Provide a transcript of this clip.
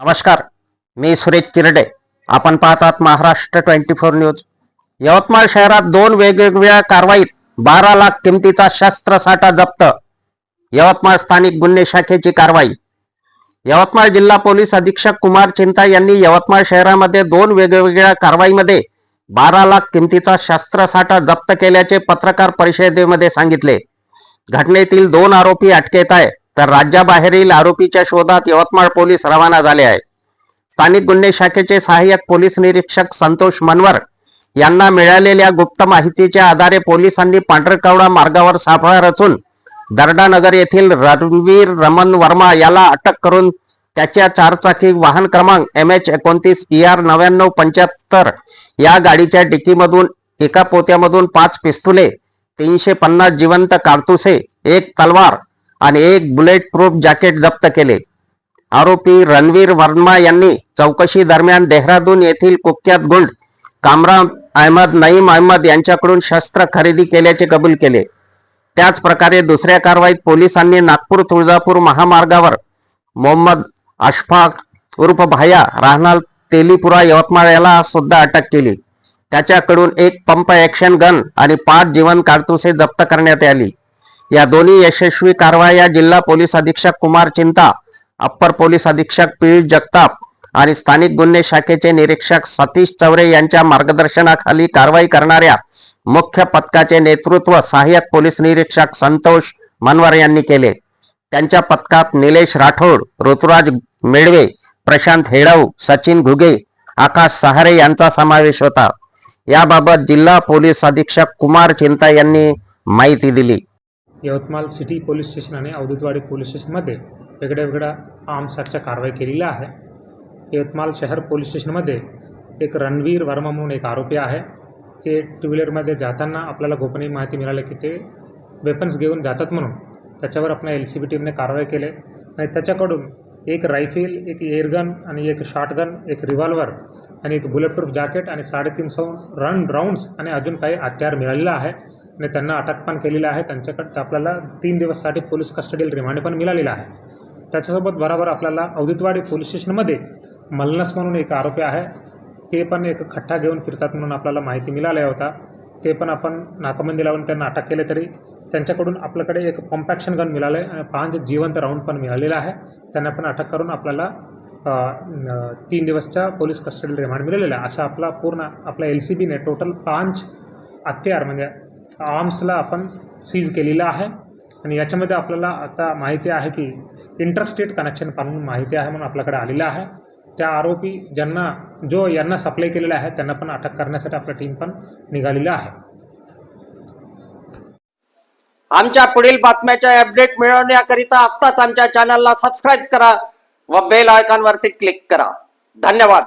नमस्कार मी सुरेश चिरडे. आपण पाहतात Maharashtra twenty four news. Yavatmal शहरात दोन वेगवेगळ्या कारवाईत बारा लाख किमतीचा शस्त्रसाठा जप्त. यवतमाळ स्थानिक गुन्हे शाखेची कारवाई. यवतमाळ जिल्हा पोलीस अधीक्षक कुमार चिंता यांनी यवतमाळ शहरामध्ये दोन वेगवेगळ्या कारवाईमध्ये बारा लाख किमतीचा शस्त्रसाठा जप्त केल्याचे पत्रकार परिषदेमध्ये सांगितले. घटनेतील दोन आरोपी अटकेत आहे तर राज्याबाहेरील आरोपीच्या शोधात यवतमाळ पोलीस रवाना झाले आहे स्थानिक गुन्हे शाखेचे सहाय्यक पोलीस निरीक्षक संतोष मनवर यांना मिळालेल्या गुप्त माहितीच्या आधारे पोलिसांनी पांढरकवडा मार्गावर सापळा रचून दर्डानगर येथील रणवीर रमन वर्मा याला अटक करून त्याच्या चारचाकी वाहन क्रमांक एम एच एकोणतीस ई आर नव्याण्णव पंच्याहत्तर या गाडीच्या डिकीमधून एका पोत्यामधून पाच पिस्तुले तीनशे पन्नास जिवंत कारतुसे एक तलवार आणि एक बुलेट प्रूफ जॅकेट जप्त केले. आरोपी रणवीर वर्मा यांनी चौकशी दरम्यान देहरादून येथील कुख्यात गुंड कामराम अहमद नईम अहमद यांच्याकडून शस्त्र खरेदी केल्याचे कबूल केले. त्याच प्रकारे दुसऱ्या कारवाईत पोलिसांनी नागपूर तुळजापूर महामार्गावर मोहम्मद अशफाक उर्फ भाया राहणार तेलीपुरा यवतमाळ याला सुद्धा अटक केली. त्याच्याकडून एक पंप ऍक्शन गन आणि पाच जीवन कारतुसे जप्त करण्यात आली. या दोन्ही यशस्वी कारवाया जिल्हा पोलीस अधीक्षक कुमार चिंता अप्पर पोलीस अधीक्षक पियुष जगताप आणि स्थानिक गुन्हे शाखेचे निरीक्षक सतीश चौरे यांच्या मार्गदर्शनाखाली कारवाई करणाऱ्या मुख्य पथकाचे नेतृत्व सहाय्यक पोलीस निरीक्षक संतोष मनवर यांनी केले. त्यांच्या पथकात निलेश राठोड ऋतुराज मेडवे प्रशांत हेडाऊ सचिन घुगे आकाश सहारे यांचा समावेश होता. याबाबत जिल्हा पोलीस अधीक्षक कुमार चिंता यांनी माहिती दिली. यवतमाळ सिटी पोलीस स्टेशन आणि अवधूतवाडी पोलीस स्टेशनमध्ये वेगळ्या वेगळ्या आर्म्सच्या कारवाई केलेल्या आहे. यवतमाळ शहर पोलीस स्टेशनमध्ये एक रणवीर वर्मा म्हणून एक आरोपी आहे. ते टू व्हीलरमध्ये जाताना आपल्याला गोपनीय माहिती मिळाली की ते वेपन्स घेऊन जातात म्हणून त्याच्यावर आपल्या एल सी बी टीमने कारवाई केली. आणि त्याच्याकडून एक रायफल एक एअरगन आणि एक शॉटगन एक रिव्हॉल्वर आणि एक बुलेटप्रूफ जॅकेट आणि साडेतीनशे रन राऊंड्स आणि अजून काही हत्यार मिळालेलं आहे. आणि त्यांना अटक पण केलेलं आहे. त्यांच्याकडे आपल्याला तीन दिवससाठी पोलीस कस्टडील रिमांड पण मिळालेला आहे. त्याच्यासोबत बरोबर आपल्याला औदितवाडी पोलीस स्टेशनमध्ये मलनस म्हणून एक आरोपी आहे. ते पण एक खट्टा घेऊन फिरतात म्हणून आपल्याला माहिती मिळाल्या होता. ते पण आपण नाकाबंदी लावून त्यांना अटक केले तरी त्यांच्याकडून आपल्याकडे एक पंप गन मिळालं आहे आणि पाच जिवंत राऊंड पण मिळालेला आहे. त्यांना पण अटक करून आपल्याला तीन दिवसच्या पोलीस कस्टडी रिमांड मिळालेला आहे. अशा आपला पूर्ण आपल्या एल सी बीने टोटल पाच हत्यार म्हणजे आर्म्सला आपण सीज केलेलं आहे. आणि याच्यामध्ये आपल्याला आता माहिती आहे की इंटरस्टेट कनेक्शन म्हणून माहिती आहे म्हणून आपल्याकडे आलेलं आहे. त्या आरोपी ज्यांना जो यांना सप्लाय केलेला आहे त्यांना पण अटक करण्यासाठी आपल्या टीम पण निघालेली आहे. आमच्या पुढील बातम्याच्या अपडेट मिळवण्याकरिता आत्ताच आमच्या चॅनलला सबस्क्राईब करा व बेल आयकॉनवरती क्लिक करा. धन्यवाद.